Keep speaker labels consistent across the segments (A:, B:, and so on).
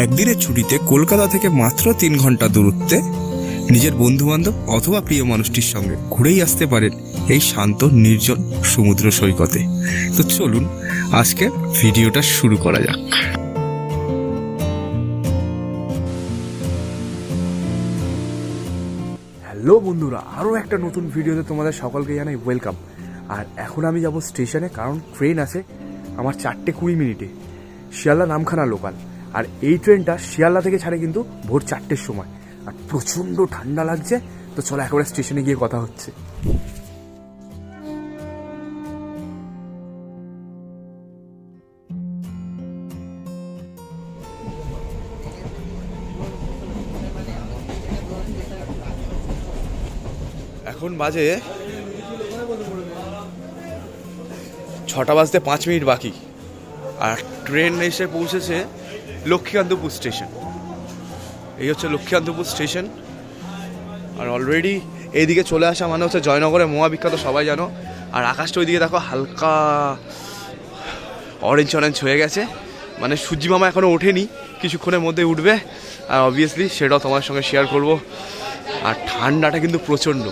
A: একদিনের ছুটিতে কলকাতা থেকে মাত্র তিন ঘণ্টা দূরত্বে নিজের বন্ধু বান্ধব অথবা প্রিয় মানুষটির সঙ্গে ঘুরেই আসতে পারেন এই শান্ত, নির্জন সমুদ্র সৈকতে। তো চলুন আজকে ভিডিওটা শুরু করা যাক।
B: হ্যালো বন্ধুরা আরও একটা নতুন ভিডিওতে তোমাদের সকলকে জানাই ওয়েলকাম আর এখন আমি যাব স্টেশনে, কারণ ট্রেন আছে আমার চারটে কুড়ি মিনিটে। শিয়ালদা নামখানা লোকাল আর এই ট্রেনটা শিয়ালদা থেকে ছাড়ে কিন্তু ভোর চারটের সময়। আর প্রচণ্ড ঠান্ডা লাগছে, তো চলো একেবারে স্টেশনে গিয়ে কথা হচ্ছে। এখন বাজে ছটা বাজতে পাঁচ মিনিট বাকি। আর ট্রেন এসে পৌঁছেছে লক্ষ্মীকান্তপুর স্টেশন। এই হচ্ছে লক্ষ্মীকান্তপুর স্টেশন। আর অলরেডি এইদিকে চলে আসা মানে হচ্ছে জয়নগরে মোয়া বিখ্যাত সবাই জানো। আর আকাশটা ওইদিকে দেখো হালকা অরেঞ্জ অরেঞ্জ হয়ে গেছে। মানে সূর্যি মামা এখনও ওঠেনি, কিছুক্ষণের মধ্যে উঠবে। আর অবভিয়াসলি সেটাও তোমার সঙ্গে শেয়ার করব। আর ঠান্ডাটা কিন্তু প্রচণ্ড।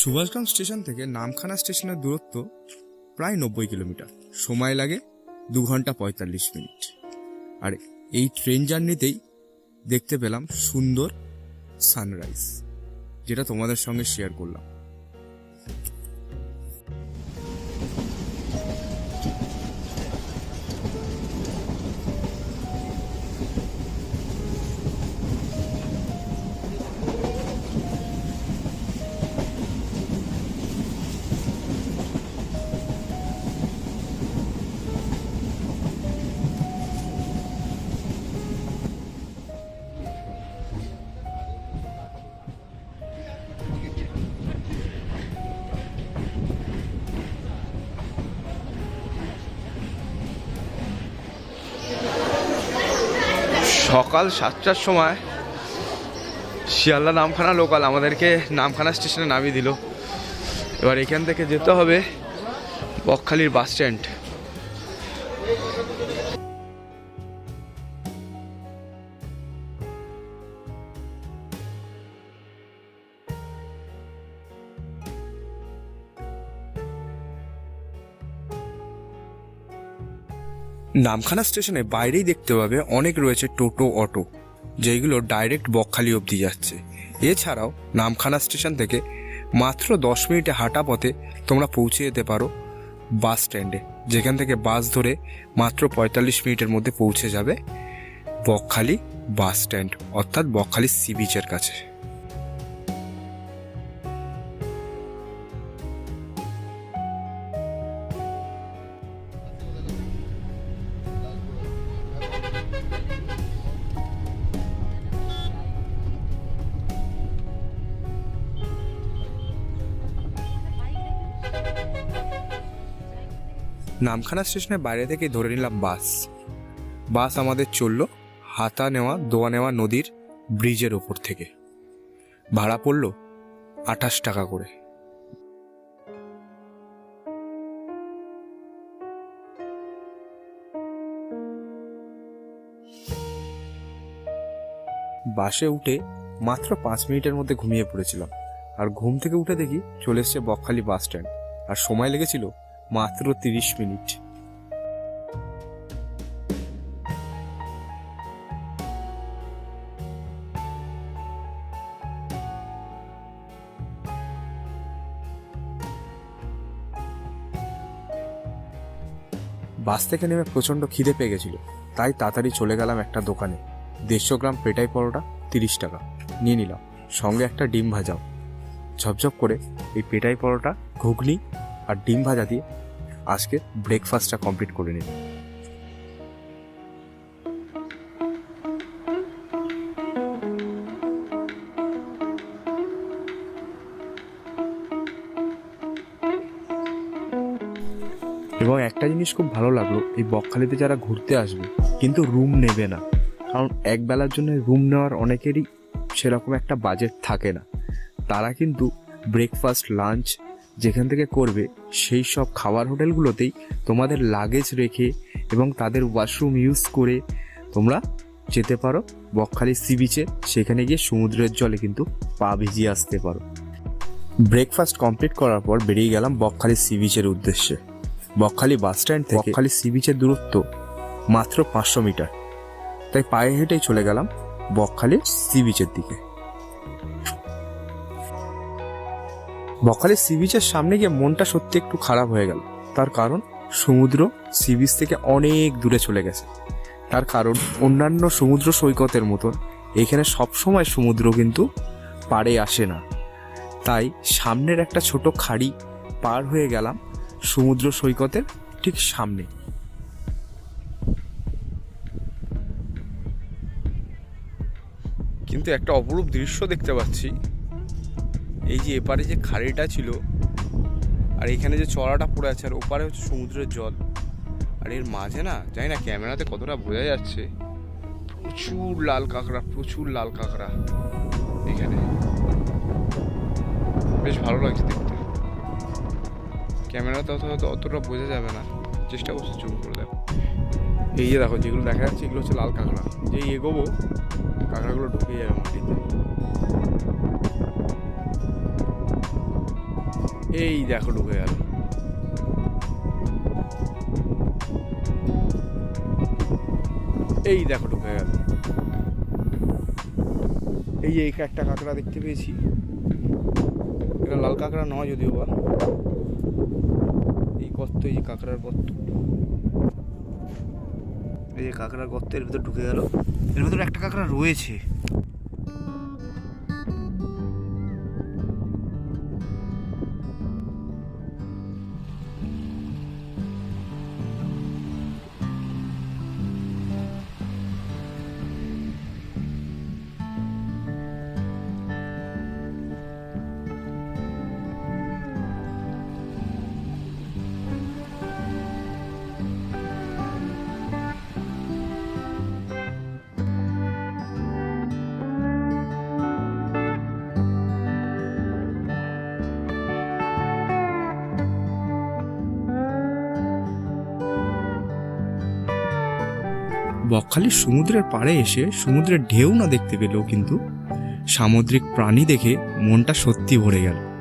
A: সুভাষগ্রাম স্টেশন থেকে নামখানা স্টেশনের দূরত্ব প্রায় নব্বই কিলোমিটার। সময় লাগে দু ঘণ্টা পঁয়তাল্লিশ মিনিট। আর এই ট্রেন জার্নিতেই দেখতে পেলাম সুন্দর সানরাইজ, যেটা তোমাদের সঙ্গে শেয়ার করলাম।
B: সকাল সাতটার সময় শিয়ালদা নামখানা লোকাল আমাদেরকে নামখানা স্টেশনে নামিয়ে দিল। এবার এখান থেকে যেতে হবে বকখালির বাস স্ট্যান্ড
A: নামখানা স্টেশনে বাইরেই দেখতে পাবে অনেক রয়েছে টোটো, অটো যেগুলো ডাইরেক্ট বকখালি অবধি যাচ্ছে। এছাড়াও নামখানা স্টেশন থেকে মাত্র দশ মিনিটে হাঁটা পথে তোমরা পৌঁছে যেতে পারো বাস স্ট্যান্ডে, যেখান থেকে বাস ধরে মাত্র পঁয়তাল্লিশ মিনিটের মধ্যে পৌঁছে যাবে বকখালি বাস স্ট্যান্ড, অর্থাৎ বকখালি সি বিচের কাছে। নামখানা স্টেশনের বাইরে থেকে ধরে নিলাম বাস। বাস আমাদের চলল হাতা নেওয়া, দোয়া নেওয়া নদীর ব্রিজের ওপর থেকে। ভাড়া পড়ল আঠাশ টাকা করে। বাসে উঠে মাত্র পাঁচ মিনিটের মধ্যে ঘুমিয়ে পড়েছিলাম। আর ঘুম থেকে উঠে দেখি চলে এসছে বকখালি বাস স্ট্যান্ড। আর সময় লেগেছিল মাত্র তিরিশ মিনিট। বাস থেকে নেমে প্রচণ্ড খিদে পেয়ে গেছিল, তাই তাড়াতাড়ি চলে গেলাম একটা দোকানে। দেড়শো গ্রাম পেটাই পরোটা তিরিশ টাকা। নিয়ে নিলাম, সঙ্গে একটা ডিম ভাজাও। ঝপঝপ করে এই পেটাই পরোটা, ঘুগনি আর ডিম ভাজা দিয়ে আজকে ব্রেকফাস্টটা কমপ্লিট করে নিন এবং একটা জিনিস খুব ভালো লাগল, এই বকখালিতে যারা ঘুরতে আসবে, কিন্তু রুম নেবে না। কারণ এক বেলার জন্য রুম নেওয়ার অনেকেরই সেরকম একটা বাজেট থাকে না। তারা কিন্তু ব্রেকফাস্ট লাঞ্চ যেখান থেকে করবে, সেই সব খাবার হোটেলগুলোতেই তোমাদের লাগেজ রেখে এবং তাদের ওয়াশরুম ইউজ করে তোমরা যেতে পারো। বকখালি সি বিচে সেখানে গিয়ে সমুদ্রের জলে কিন্তু পা ভিজিয়ে আসতে পারো। ব্রেকফাস্ট কমপ্লিট করার পর বেরিয়ে গেলাম বকখালি সি বিচের উদ্দেশ্যে। বকখালি বাস স্ট্যান্ড থেকে বকখালি সি বিচের দূরত্ব মাত্র পাঁচশো মিটার। তাই পায়ে হেঁটেই চলে গেলাম বকখালি সি বিচের দিকে। বকখালি সি বিচের সামনে গিয়ে মনটা সত্যি একটু খারাপ হয়ে গেল। তার কারণ, সমুদ্র সি বিচ থেকে অনেক দূরে চলে গেছে। তার কারণ, অন্যান্য সমুদ্র সৈকতের মতন এখানে সবসময় সমুদ্র কিন্তু পাড়ে আসে না। তাই সামনের একটা ছোট খাড়ি পার হয়ে গেলাম সমুদ্র সৈকতের ঠিক সামনে।
C: কিন্তু একটা অপরূপ দৃশ্য দেখতে পাচ্ছি। এই যে এপারে যে খাড়িটা ছিল, আর এখানে যে চড়াটা পড়ে আছে, আর ওপারে হচ্ছে সমুদ্রের জল। আর এর মাঝে না, জানি না ক্যামেরাতে কতটা বোঝা যাচ্ছে, প্রচুর লাল কাঁকড়া, প্রচুর লাল কাঁকড়া এখানে। বেশ ভালো লাগছে দেখতে। ক্যামেরাতে অত অতটা বোঝা যাবে না। চেষ্টা করছি জুম করে দেখো এই যে দেখো, যেগুলো দেখা যাচ্ছে, এগুলো হচ্ছে লাল কাঁকড়া। যেই এগোবো, কাঁকড়াগুলো ঢুকে যাবে মাটিতে। এই দেখো ঢুকে গেল। এই দেখো ঢুকে গেল। এই এই একটা কাঁকড়া দেখতে পেয়েছি। এটা লাল কাঁকড়া নয় যদিও বা। এই গর্ত, এই কাঁকড়ার গর্ত। এই যে কাঁকড়ার গর্ত এর ভিতরে ঢুকে গেল। এর ভিতরে একটা কাঁকড়া রয়েছে।
A: বকখালির সমুদ্রের পাড়ে এসে সমুদ্রের ঢেউ না দেখতে পেলেও কিন্তু সামুদ্রিক প্রাণী দেখে মনটা সত্যি ভরে গেল।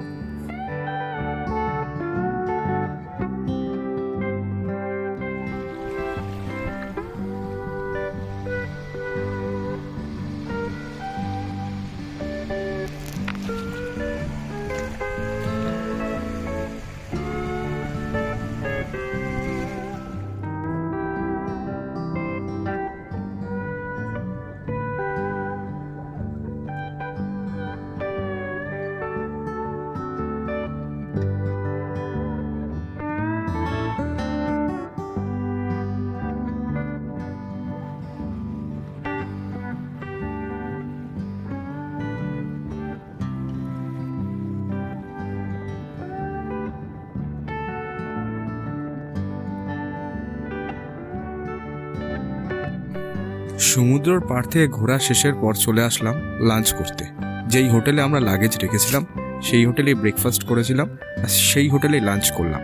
A: সমুদ্রর পাড় থেকে ঘোরা শেষের পর চলে আসলাম লাঞ্চ করতে। যেই হোটেলে আমরা লাগেজ রেখেছিলাম, সেই হোটেলেই ব্রেকফাস্ট করেছিলাম আর সেই হোটেলে লাঞ্চ করলাম।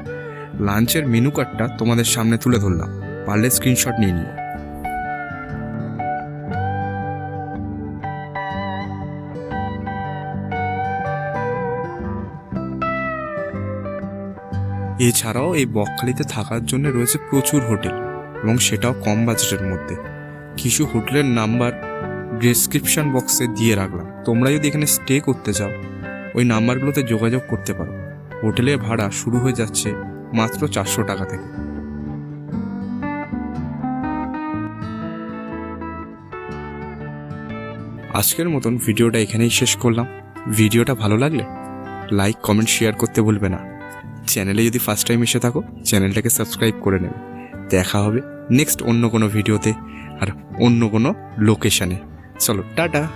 A: লাঞ্চের মেনু কার্ডটা তোমাদের সামনে তুলে ধরলাম। পারলে স্ক্রিনশট নিয়ে নিও। এছাড়াও এই বকখালিতে থাকার জন্য রয়েছে প্রচুর হোটেল এবং সেটাও কম বাজেটের মধ্যে। কিছু হোটেলের নাম্বার ডেসক্রিপশন বক্সে দিয়ে রাখলাম। তোমরা যদি এখানে স্টে করতে চাও, ওই নাম্বারগুলোতে যোগাযোগ করতে পারো। হোটেলের ভাড়া শুরু হয়ে যাচ্ছে মাত্র চারশো টাকা থেকে। আজকের মতন ভিডিওটা এখানেই শেষ করলাম। ভিডিওটা ভালো লাগলে লাইক কমেন্ট শেয়ার করতে ভুলবে না। চ্যানেলে যদি ফার্স্ট টাইম এসে থাকো, চ্যানেলটাকে সাবস্ক্রাইব করে নেবে। দেখা হবে নেক্সট অন্য কোনো ভিডিওতে। আর অন্য কোনো লোকেশানে চলো টাটা।